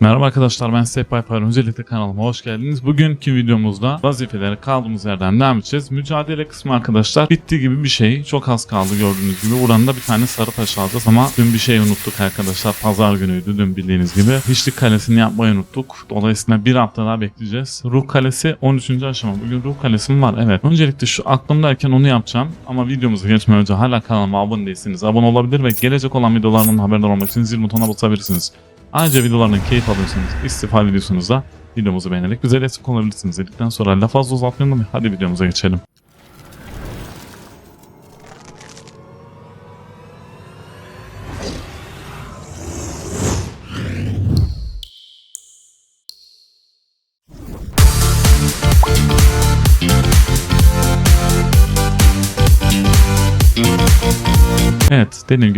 Merhaba arkadaşlar ben Step by Pyro. Öncelikle kanalıma hoş geldiniz. Bugünkü videomuzda vazifelere kaldığımız yerden devam edeceğiz. Mücadele kısmı arkadaşlar bitti gibi bir şey. Çok az kaldı gördüğünüz gibi. Buradan da bir tane sarı taş alacağız ama dün bir şey unuttuk arkadaşlar. Pazar günüydü dün bildiğiniz gibi. Hiçlik kalesini yapmayı unuttuk. Dolayısıyla bir hafta daha bekleyeceğiz. Ruh kalesi 13. aşama. Bugün ruh kalesi mi var? Evet. Öncelikle şu aklımdayken onu yapacağım. Ama videomuza geçmeden önce hala kanalıma abone değilsiniz. Abone olabilir ve gelecek olan videolarımın haberdar olmak için zil butonuna basabilirsiniz. Ayrıca videolardan keyif alıyorsanız, istifade ediyorsanız da videomuzu beğenerek bize destek olabilirsiniz dedikten sonra lafı fazla uzatmayalım. Hadi videomuza geçelim.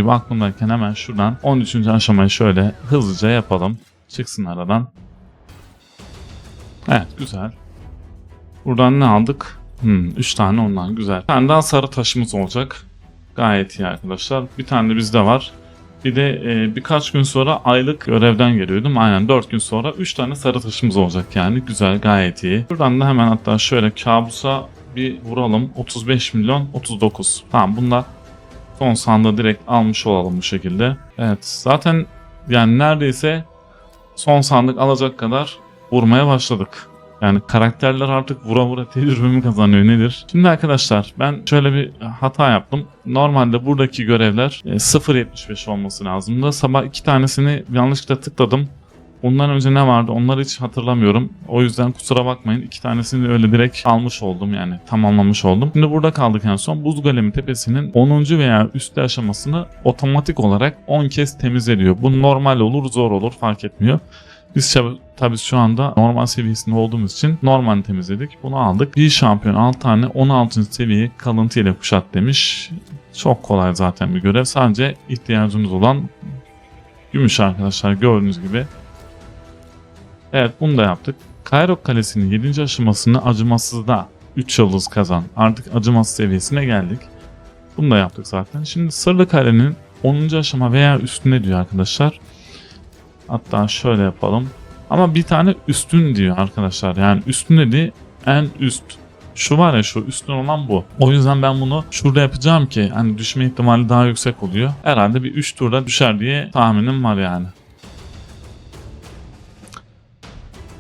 Gibi aklımdayken hemen şuradan 13. aşamayı şöyle hızlıca yapalım. Çıksın aradan. Evet güzel. Buradan ne aldık? Hmm, 3 tane ondan güzel. Bir tane daha sarı taşımız olacak. Gayet iyi arkadaşlar. Bir tane de bizde var. Bir de e, birkaç gün sonra aylık görevden geliyordum. Aynen 4 gün sonra 3 tane sarı taşımız olacak yani. Güzel gayet iyi. Buradan da hemen hatta şöyle kabusa bir vuralım. 35 milyon 39. Tamam bunlar son sandığı direkt almış olalım bu şekilde. Evet zaten yani neredeyse son sandık alacak kadar vurmaya başladık. Yani karakterler artık vura vura tecrübe mi kazanıyor nedir? Şimdi arkadaşlar ben şöyle bir hata yaptım. Normalde buradaki görevler e, 0.75 olması lazımdı. Sabah iki tanesini yanlışlıkla tıkladım. Ondan önce ne vardı onları hiç hatırlamıyorum. O yüzden kusura bakmayın. iki tanesini öyle direkt almış oldum yani tamamlamış oldum. Şimdi burada kaldık en son. Buz Golemi Tepesi'nin 10. veya üstü aşamasını otomatik olarak 10 kez temizliyor. Bu normal olur zor olur fark etmiyor. Biz tabii şu anda normal seviyesinde olduğumuz için normal temizledik. Bunu aldık. Bir şampiyon 6 tane 16. seviyeyi kalıntı ile kuşat demiş. Çok kolay zaten bir görev. Sadece ihtiyacımız olan gümüş arkadaşlar gördüğünüz gibi. Evet bunu da yaptık. Kayrok Kalesi'nin 7. aşamasını acımasızda 3 yıldız kazan. Artık acımasız seviyesine geldik. Bunu da yaptık zaten. Şimdi Sırlı Kale'nin 10. aşama veya üstünde diyor arkadaşlar. Hatta şöyle yapalım. Ama bir tane üstün diyor arkadaşlar. Yani üstün dedi en üst. Şu var ya şu üstün olan bu. O yüzden ben bunu şurada yapacağım ki hani düşme ihtimali daha yüksek oluyor. Herhalde bir 3 turda düşer diye tahminim var yani.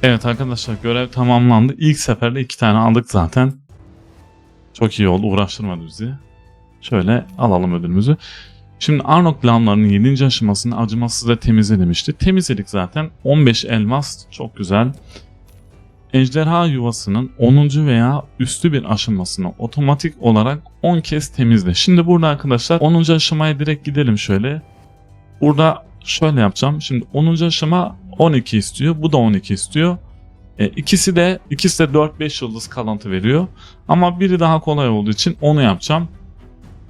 Evet arkadaşlar görev tamamlandı. İlk seferde iki tane aldık zaten. Çok iyi oldu uğraştırmadı bizi. Şöyle alalım ödülümüzü. Şimdi Arnok lamlarının 7. aşamasını acımasızla temizle demişti. Temizledik zaten. 15 elmas çok güzel. Ejderha yuvasının 10. veya üstü bir aşamasını otomatik olarak 10 kez temizle. Şimdi burada arkadaşlar 10. aşamaya direkt gidelim şöyle. Burada şöyle yapacağım. Şimdi 10. aşama 12 istiyor. Bu da 12 istiyor. E, ikisi de ikisi de 4-5 yıldız kalıntı veriyor. Ama biri daha kolay olduğu için onu yapacağım.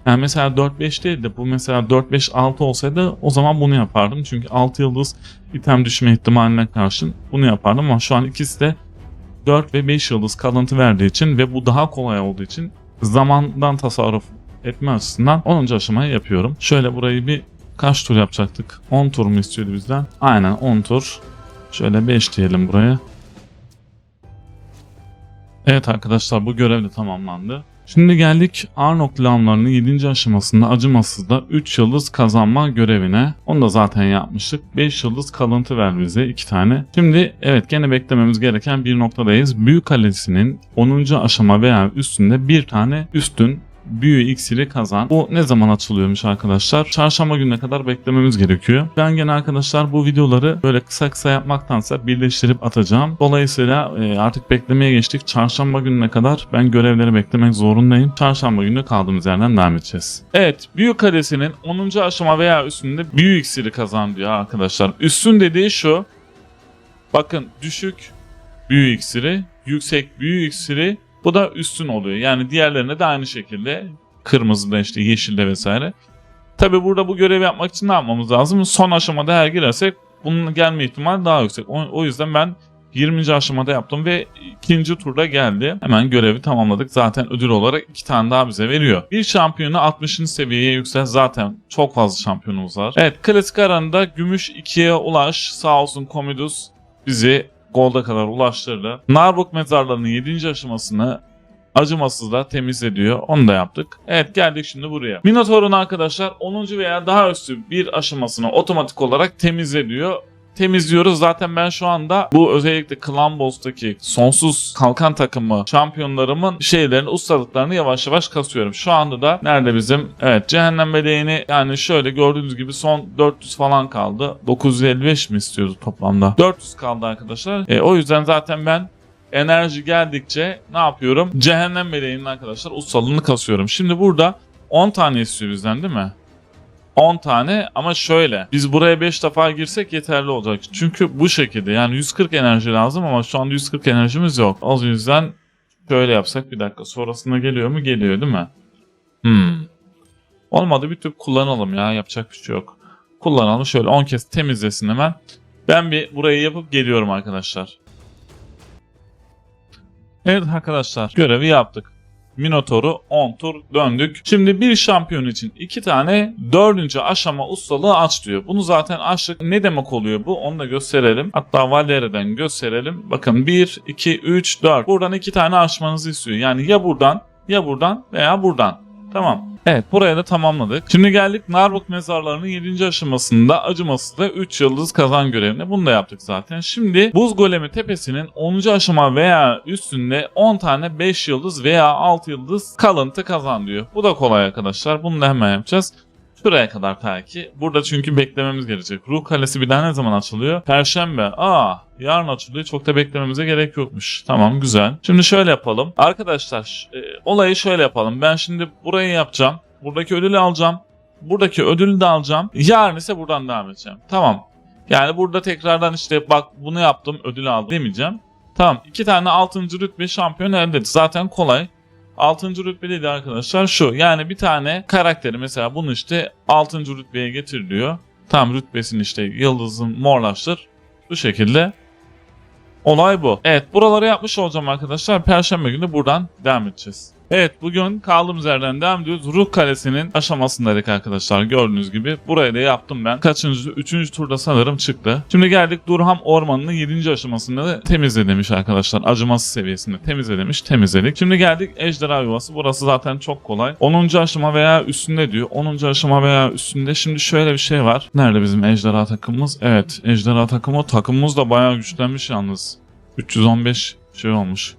Yani mesela 4-5 değil de bu mesela 4-5-6 olsaydı o zaman bunu yapardım. Çünkü 6 yıldız item düşme ihtimaline karşın bunu yapardım ama şu an ikisi de 4 ve 5 yıldız kalıntı verdiği için ve bu daha kolay olduğu için zamandan tasarruf etme açısından 10. aşamayı yapıyorum. Şöyle burayı bir kaç tur yapacaktık? 10 tur mu istiyordu bizden? Aynen 10 tur. Şöyle 5 diyelim buraya. Evet arkadaşlar bu görev de tamamlandı. Şimdi geldik Arnok lamlarının 7. aşamasında acımasızda 3 yıldız kazanma görevine. Onu da zaten yapmıştık. 5 yıldız kalıntı ver bize 2 tane. Şimdi evet gene beklememiz gereken bir noktadayız. Büyük Kalesi'nin 10. aşama veya üstünde bir tane üstün büyü iksiri kazan. Bu ne zaman açılıyormuş arkadaşlar? Çarşamba gününe kadar beklememiz gerekiyor. Ben gene arkadaşlar bu videoları böyle kısa kısa yapmaktansa birleştirip atacağım. Dolayısıyla e, artık beklemeye geçtik. Çarşamba gününe kadar ben görevleri beklemek zorundayım. Çarşamba günü kaldığımız yerden devam edeceğiz. Evet, büyü kalesinin 10. aşama veya üstünde büyü iksiri kazan diyor arkadaşlar. Üstün dediği şu. Bakın düşük büyü iksiri, yüksek büyü iksiri bu da üstün oluyor. Yani diğerlerine de aynı şekilde kırmızıda işte yeşilde vesaire. Tabi burada bu görevi yapmak için ne yapmamız lazım? Son aşamada eğer girersek bunun gelme ihtimali daha yüksek. O, yüzden ben 20. aşamada yaptım ve ikinci turda geldi. Hemen görevi tamamladık. Zaten ödül olarak iki tane daha bize veriyor. Bir şampiyonu 60. seviyeye yüksel. Zaten çok fazla şampiyonumuz var. Evet klasik aranda gümüş 2'ye ulaş. Sağ olsun Komidus bizi Gold'a kadar ulaştırdı. Narbuk mezarlarının 7. aşamasını acımasızla temiz ediyor. Onu da yaptık. Evet geldik şimdi buraya. Minotaur'un arkadaşlar 10. veya daha üstü bir aşamasını otomatik olarak temizliyor. Temizliyoruz. Zaten ben şu anda bu özellikle Clan Boss'taki sonsuz kalkan takımı şampiyonlarımın şeylerini, ustalıklarını yavaş yavaş kasıyorum. Şu anda da nerede bizim? Evet cehennem meleğini yani şöyle gördüğünüz gibi son 400 falan kaldı. 955 mi istiyordu toplamda? 400 kaldı arkadaşlar. E, o yüzden zaten ben enerji geldikçe ne yapıyorum? Cehennem meleğinin arkadaşlar ustalığını kasıyorum. Şimdi burada 10 tane istiyor bizden değil mi? 10 tane ama şöyle biz buraya 5 defa girsek yeterli olacak. Çünkü bu şekilde yani 140 enerji lazım ama şu anda 140 enerjimiz yok. O yüzden şöyle yapsak bir dakika sonrasında geliyor mu? Geliyor değil mi? Hmm. Olmadı bir tüp kullanalım ya yapacak bir şey yok. Kullanalım şöyle 10 kez temizlesin hemen. Ben bir burayı yapıp geliyorum arkadaşlar. Evet arkadaşlar görevi yaptık. Minotaur'u 10 tur döndük. Şimdi bir şampiyon için 2 tane 4. aşama ustalığı aç diyor. Bunu zaten açtık. Ne demek oluyor bu? Onu da gösterelim. Hatta Valeri'den gösterelim. Bakın 1, 2, 3, 4. Buradan 2 tane açmanızı istiyor. Yani ya buradan ya buradan veya buradan. Tamam. Evet buraya da tamamladık. Şimdi geldik Narbuk mezarlarının 7. aşamasında acımasızda 3 yıldız kazan görevine. Bunu da yaptık zaten. Şimdi Buz Golemi Tepesi'nin 10. aşama veya üstünde 10 tane 5 yıldız veya 6 yıldız kalıntı kazan diyor. Bu da kolay arkadaşlar. Bunu da hemen yapacağız. Şuraya kadar ta ki. Burada çünkü beklememiz gerekecek. Ruh Kalesi bir daha ne zaman açılıyor? Perşembe. Aa yarın açılıyor. Çok da beklememize gerek yokmuş. Tamam güzel. Şimdi şöyle yapalım. Arkadaşlar e, olayı şöyle yapalım. Ben şimdi burayı yapacağım. Buradaki ödülü alacağım. Buradaki ödülü de alacağım. Yarın ise buradan devam edeceğim. Tamam. Yani burada tekrardan işte bak bunu yaptım ödül aldım demeyeceğim. Tamam. iki tane 6. rütbe şampiyon elde ettik. Zaten kolay. 6. rütbeli de arkadaşlar şu. Yani bir tane karakteri mesela bunu işte 6. rütbeye getir diyor. Tam rütbesini işte yıldızın morlaştır. Bu şekilde. Olay bu. Evet buraları yapmış olacağım arkadaşlar. Perşembe günü buradan devam edeceğiz. Evet bugün kaldığımız yerden devam ediyoruz. Ruh Kalesi'nin aşamasındaydık arkadaşlar gördüğünüz gibi. Burayı da yaptım ben. Kaçıncı? Üçüncü turda sanırım çıktı. Şimdi geldik Durham Ormanı'nın 7. aşamasında da temizle demiş arkadaşlar. Acımasız seviyesinde temizle demiş. Temizledik. Şimdi geldik Ejderha Yuvası. Burası zaten çok kolay. 10. aşama veya üstünde diyor. 10. aşama veya üstünde. Şimdi şöyle bir şey var. Nerede bizim Ejderha takımımız? Evet Ejderha takımı. Takımımız da bayağı güçlenmiş yalnız. 315 şey olmuş.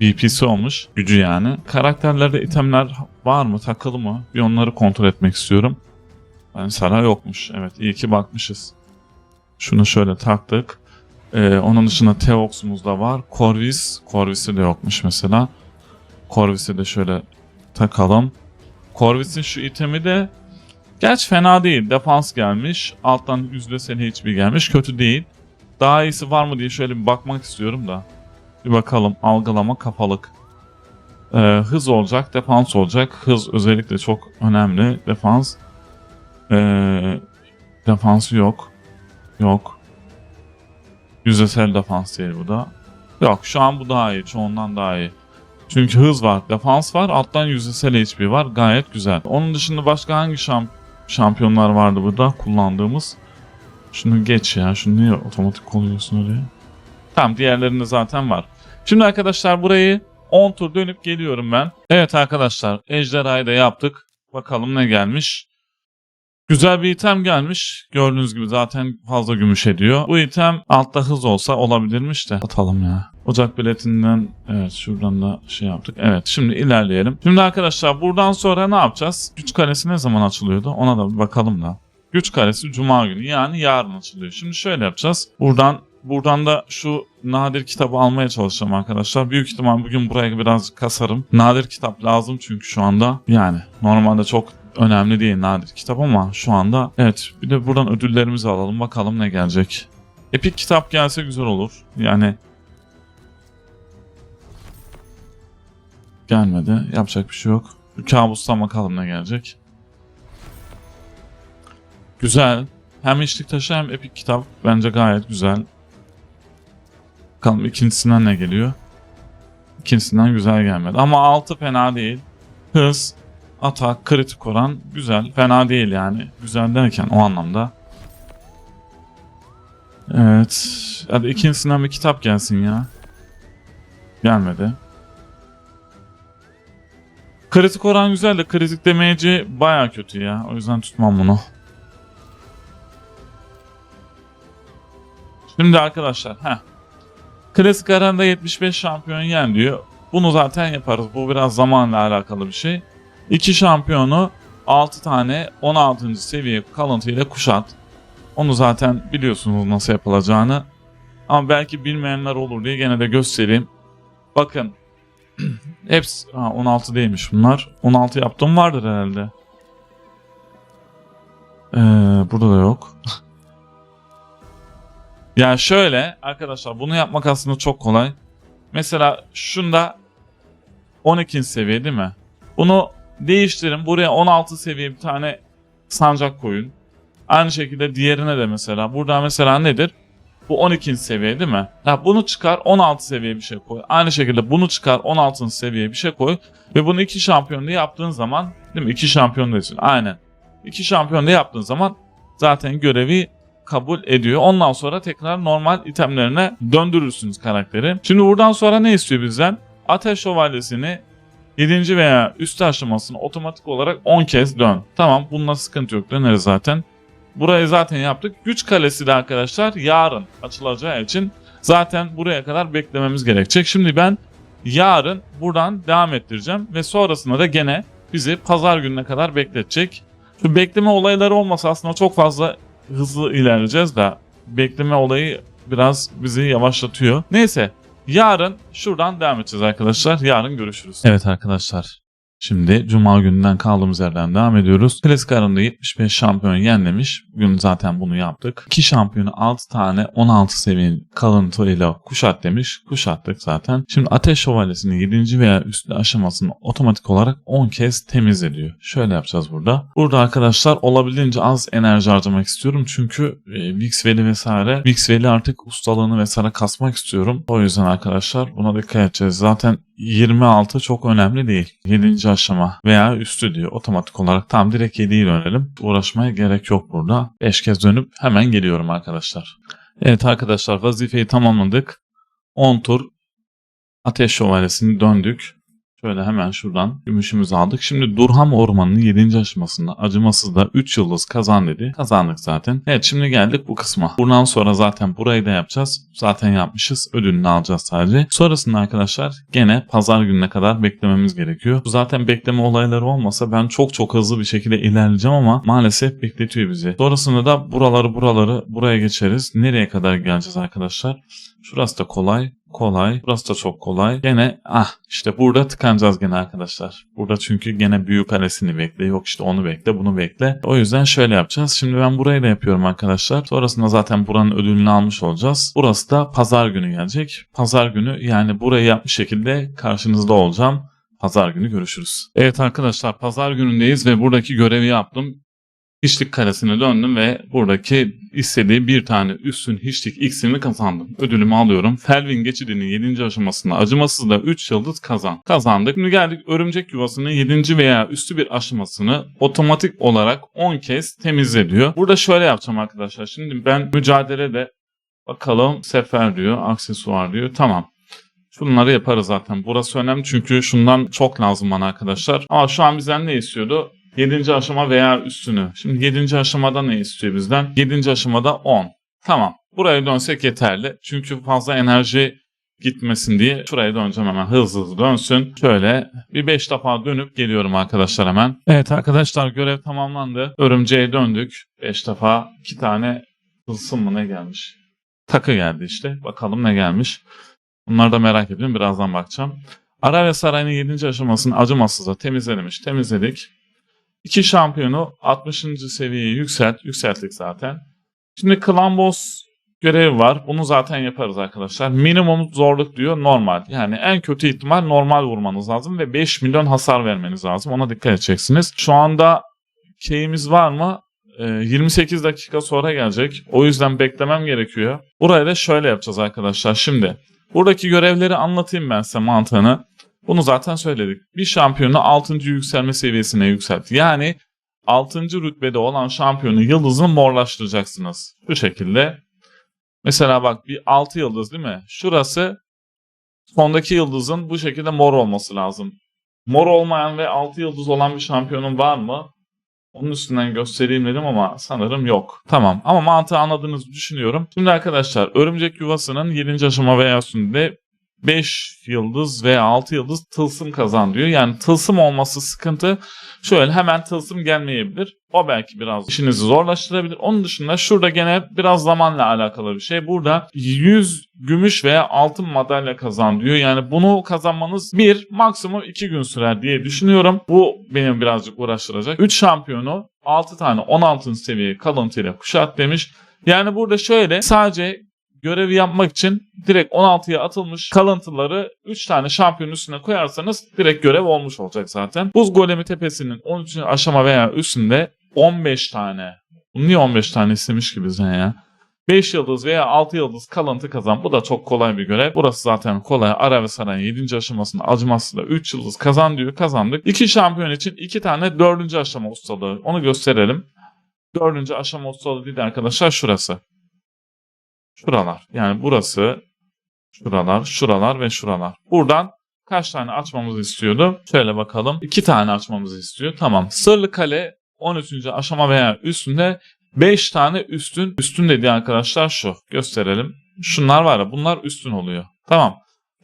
BP'si olmuş. Gücü yani. Karakterlerde itemler var mı? Takılı mı? Bir onları kontrol etmek istiyorum. Yani sana yokmuş. Evet iyi ki bakmışız. Şunu şöyle taktık. Ee, onun dışında Teox'umuz da var. Corvus. Corvus'i de yokmuş mesela. Corvus'i de şöyle takalım. Corvus'in şu itemi de Gerçi fena değil. Defans gelmiş. Alttan yüzdesel hiçbir gelmiş. Kötü değil. Daha iyisi var mı diye şöyle bir bakmak istiyorum da. Bir bakalım. Algılama kafalık. Ee, hız olacak. Defans olacak. Hız özellikle çok önemli. Defans. Ee, defansı yok. Yok. Yüzdesel defans değil bu da. Yok şu an bu daha iyi. Çoğundan daha iyi. Çünkü hız var, defans var, alttan yüzdesel HP var. Gayet güzel. Onun dışında başka hangi şamp şampiyonlar vardı burada kullandığımız? Şunu geç ya. Şunu niye otomatik koyuyorsun oraya? Tamam diğerlerinde zaten var. Şimdi arkadaşlar burayı 10 tur dönüp geliyorum ben. Evet arkadaşlar ejderhayı da yaptık. Bakalım ne gelmiş. Güzel bir item gelmiş. Gördüğünüz gibi zaten fazla gümüş ediyor. Bu item altta hız olsa olabilirmiş de. Atalım ya. Ocak biletinden evet şuradan da şey yaptık. Evet şimdi ilerleyelim. Şimdi arkadaşlar buradan sonra ne yapacağız? Güç kalesi ne zaman açılıyordu? Ona da bir bakalım da. Güç kalesi cuma günü yani yarın açılıyor. Şimdi şöyle yapacağız. Buradan buradan da şu nadir kitabı almaya çalışacağım arkadaşlar. Büyük ihtimal bugün buraya biraz kasarım. Nadir kitap lazım çünkü şu anda. Yani normalde çok önemli değil nadir kitap ama şu anda evet bir de buradan ödüllerimizi alalım bakalım ne gelecek. Epik kitap gelse güzel olur. Yani gelmedi. Yapacak bir şey yok. Kabustan bakalım ne gelecek. Güzel. Hem içlik taşı hem epik kitap bence gayet güzel. Bakalım ikincisinden ne geliyor? İkincisinden güzel gelmedi. Ama 6 fena değil. Hız, atak, kritik oran güzel. Fena değil yani. Güzel derken o anlamda. Evet. Hadi ikincisinden bir kitap gelsin ya. Gelmedi. Kritik oran güzel de kritik demeci baya kötü ya. O yüzden tutmam bunu. Şimdi arkadaşlar. Heh. Klasik aranda 75 şampiyon yen diyor. Bunu zaten yaparız. Bu biraz zamanla alakalı bir şey. İki şampiyonu 6 tane 16. seviye kalıntı ile kuşat. Onu zaten biliyorsunuz nasıl yapılacağını. Ama belki bilmeyenler olur diye gene de göstereyim. Bakın. Hepsi ha, 16 değilmiş bunlar. 16 yaptığım vardır herhalde. Ee, burada da yok. ya şöyle arkadaşlar bunu yapmak aslında çok kolay. Mesela şunda 12. seviye değil mi? Bunu değiştirin. Buraya 16 seviye bir tane sancak koyun. Aynı şekilde diğerine de mesela. Burada mesela nedir? Bu 12. seviye değil mi? Ya bunu çıkar 16 seviye bir şey koy. Aynı şekilde bunu çıkar 16. seviye bir şey koy. Ve bunu iki şampiyonda yaptığın zaman değil mi? İki şampiyon diyorsun. Aynen. İki şampiyonda yaptığın zaman zaten görevi kabul ediyor. Ondan sonra tekrar normal itemlerine döndürürsünüz karakteri. Şimdi buradan sonra ne istiyor bizden? Ateş şövalyesini 7. veya üst aşamasını otomatik olarak 10 kez dön. Tamam bununla sıkıntı yok döneriz zaten. Burayı zaten yaptık. Güç kalesi de arkadaşlar yarın açılacağı için zaten buraya kadar beklememiz gerekecek. Şimdi ben yarın buradan devam ettireceğim ve sonrasında da gene bizi pazar gününe kadar bekletecek. Şu bekleme olayları olmasa aslında çok fazla hızlı ilerleyeceğiz da bekleme olayı biraz bizi yavaşlatıyor. Neyse yarın şuradan devam edeceğiz arkadaşlar. Yarın görüşürüz. Evet arkadaşlar. Şimdi Cuma gününden kaldığımız yerden devam ediyoruz. Klasik aranda 75 şampiyon yenlemiş. Bugün zaten bunu yaptık. 2 şampiyonu 6 tane 16 seviyenin kalıntıyla kuşat demiş. Kuşattık zaten. Şimdi Ateş Şövalyesi'nin 7. veya üstü aşamasını otomatik olarak 10 kez temizlediyor. Şöyle yapacağız burada. Burada arkadaşlar olabildiğince az enerji harcamak istiyorum. Çünkü e, Vixveli vesaire Vixveli artık ustalığını vesaire kasmak istiyorum. O yüzden arkadaşlar buna dikkat edeceğiz. Zaten 26 çok önemli değil. 7. aşama veya üstü diyor otomatik olarak. Tam direkt 7'yi dönelim. Uğraşmaya gerek yok burada. 5 kez dönüp hemen geliyorum arkadaşlar. Evet arkadaşlar vazifeyi tamamladık. 10 tur ateş şövalyesini döndük. Şöyle hemen şuradan gümüşümüzü aldık. Şimdi Durham Ormanı'nın 7. aşamasında acımasız da 3 yıldız kazan dedi. Kazandık zaten. Evet şimdi geldik bu kısma. Buradan sonra zaten burayı da yapacağız. Zaten yapmışız. Ödülünü alacağız sadece. Sonrasında arkadaşlar gene pazar gününe kadar beklememiz gerekiyor. Zaten bekleme olayları olmasa ben çok çok hızlı bir şekilde ilerleyeceğim ama maalesef bekletiyor bizi. Sonrasında da buraları buraları buraya geçeriz. Nereye kadar geleceğiz arkadaşlar? Şurası da kolay kolay. Burası da çok kolay. Gene ah işte burada tıkanacağız gene arkadaşlar. Burada çünkü gene büyük kalesini bekle. Yok işte onu bekle bunu bekle. O yüzden şöyle yapacağız. Şimdi ben burayı da yapıyorum arkadaşlar. Sonrasında zaten buranın ödülünü almış olacağız. Burası da pazar günü gelecek. Pazar günü yani burayı yapmış şekilde karşınızda olacağım. Pazar günü görüşürüz. Evet arkadaşlar pazar günündeyiz ve buradaki görevi yaptım. Hiçlik karesine döndüm ve buradaki istediği bir tane üstün hiçlik x'ini kazandım. Ödülümü alıyorum. Felvin geçidinin 7. aşamasında acımasız da 3 yıldız kazan. Kazandık. Şimdi geldik örümcek yuvasının 7. veya üstü bir aşamasını otomatik olarak 10 kez temizle diyor. Burada şöyle yapacağım arkadaşlar. Şimdi ben mücadelede bakalım sefer diyor, aksesuar diyor. Tamam. Şunları yaparız zaten. Burası önemli çünkü şundan çok lazım bana arkadaşlar. Ama şu an bizden ne istiyordu? 7. aşama veya üstünü. Şimdi 7. aşamada ne istiyor bizden? 7. aşamada 10. Tamam. Buraya dönsek yeterli. Çünkü fazla enerji gitmesin diye şuraya döneceğim hemen hızlı hızlı dönsün. Şöyle bir 5 defa dönüp geliyorum arkadaşlar hemen. Evet arkadaşlar görev tamamlandı. Örümceğe döndük. 5 defa 2 tane hılsın mı ne gelmiş? Takı geldi işte. Bakalım ne gelmiş. Bunları da merak ediyorum. Birazdan bakacağım. Ararya Sarayı'nın 7. aşamasını acımasızla temizlemiş. Temizledik. İki şampiyonu 60. seviyeye yükselt. Yükselttik zaten. Şimdi Clan Boss görevi var. Bunu zaten yaparız arkadaşlar. Minimum zorluk diyor normal. Yani en kötü ihtimal normal vurmanız lazım ve 5 milyon hasar vermeniz lazım. Ona dikkat edeceksiniz. Şu anda keyimiz var mı? e, 28 dakika sonra gelecek. O yüzden beklemem gerekiyor. Burayı da şöyle yapacağız arkadaşlar. Şimdi buradaki görevleri anlatayım ben size mantığını. Bunu zaten söyledik. Bir şampiyonu 6. yükselme seviyesine yükselt. Yani 6. rütbede olan şampiyonun yıldızını morlaştıracaksınız. Bu şekilde. Mesela bak bir 6 yıldız değil mi? Şurası sondaki yıldızın bu şekilde mor olması lazım. Mor olmayan ve 6 yıldız olan bir şampiyonun var mı? Onun üstünden göstereyim dedim ama sanırım yok. Tamam ama mantığı anladığınızı düşünüyorum. Şimdi arkadaşlar örümcek yuvasının 7. aşama veya üstünde 5 yıldız veya 6 yıldız tılsım kazan diyor. Yani tılsım olması sıkıntı. Şöyle hemen tılsım gelmeyebilir. O belki biraz işinizi zorlaştırabilir. Onun dışında şurada gene biraz zamanla alakalı bir şey. Burada 100 gümüş veya altın madalya kazan diyor. Yani bunu kazanmanız bir maksimum 2 gün sürer diye düşünüyorum. Bu benim birazcık uğraştıracak. 3 şampiyonu 6 tane 16. seviye kalıntıyla kuşat demiş. Yani burada şöyle sadece görevi yapmak için direkt 16'ya atılmış kalıntıları 3 tane şampiyon üstüne koyarsanız direkt görev olmuş olacak zaten. Buz golemi tepesinin 13. aşama veya üstünde 15 tane. Niye 15 tane istemiş ki bizden ya? 5 yıldız veya 6 yıldız kalıntı kazan. Bu da çok kolay bir görev. Burası zaten kolay. Ara ve Saray'ın 7. aşamasında acımasıyla 3 yıldız kazan diyor. Kazandık. 2 şampiyon için 2 tane 4. aşama ustalığı. Onu gösterelim. 4. aşama ustalığı değil de arkadaşlar şurası. Şuralar. Yani burası, şuralar, şuralar ve şuralar. Buradan kaç tane açmamızı istiyordu? Şöyle bakalım. 2 tane açmamızı istiyor. Tamam. Sırlı kale 13. aşama veya üstünde 5 tane üstün. Üstün dediği arkadaşlar şu. Gösterelim. Şunlar var ya bunlar üstün oluyor. Tamam.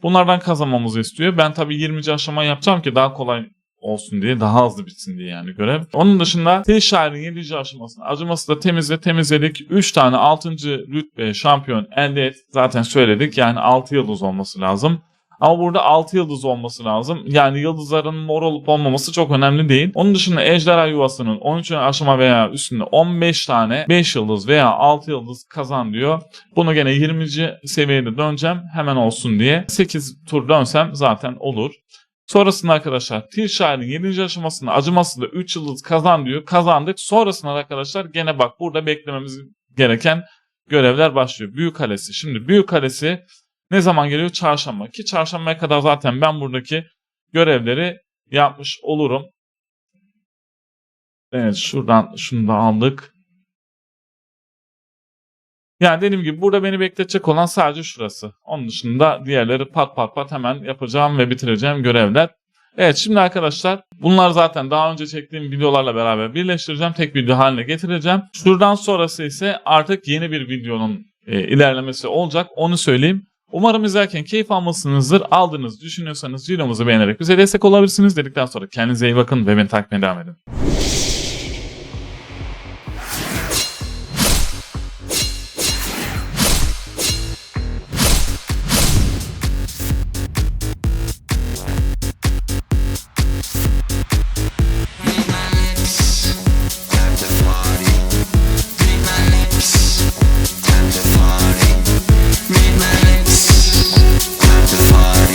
Bunlardan kazanmamızı istiyor. Ben tabii 20. aşama yapacağım ki daha kolay olsun diye daha hızlı bitsin diye yani görev. Onun dışında Til Şair'in 7. aşamasında acıması da temizle temizledik. 3 tane 6. rütbe şampiyon elde et. Zaten söyledik yani 6 yıldız olması lazım. Ama burada 6 yıldız olması lazım. Yani yıldızların mor olup olmaması çok önemli değil. Onun dışında Ejderha Yuvası'nın 13. aşama veya üstünde 15 tane 5 yıldız veya 6 yıldız kazan diyor. Bunu gene 20. seviyede döneceğim hemen olsun diye. 8 tur dönsem zaten olur. Sonrasında arkadaşlar Til Şair'in 7. aşamasında acımasızda 3 yıldız kazan diyor. Kazandık. Sonrasında arkadaşlar gene bak burada beklememiz gereken görevler başlıyor. Büyük Kalesi. Şimdi Büyük Kalesi ne zaman geliyor? Çarşamba. Ki çarşambaya kadar zaten ben buradaki görevleri yapmış olurum. Evet şuradan şunu da aldık. Yani dediğim gibi burada beni bekletecek olan sadece şurası. Onun dışında diğerleri pat pat pat hemen yapacağım ve bitireceğim görevler. Evet şimdi arkadaşlar bunlar zaten daha önce çektiğim videolarla beraber birleştireceğim. Tek video haline getireceğim. Şuradan sonrası ise artık yeni bir videonun e, ilerlemesi olacak. Onu söyleyeyim. Umarım izlerken keyif almışsınızdır. Aldığınızı düşünüyorsanız videomuzu beğenerek bize destek olabilirsiniz dedikten sonra kendinize iyi bakın ve beni takip edin.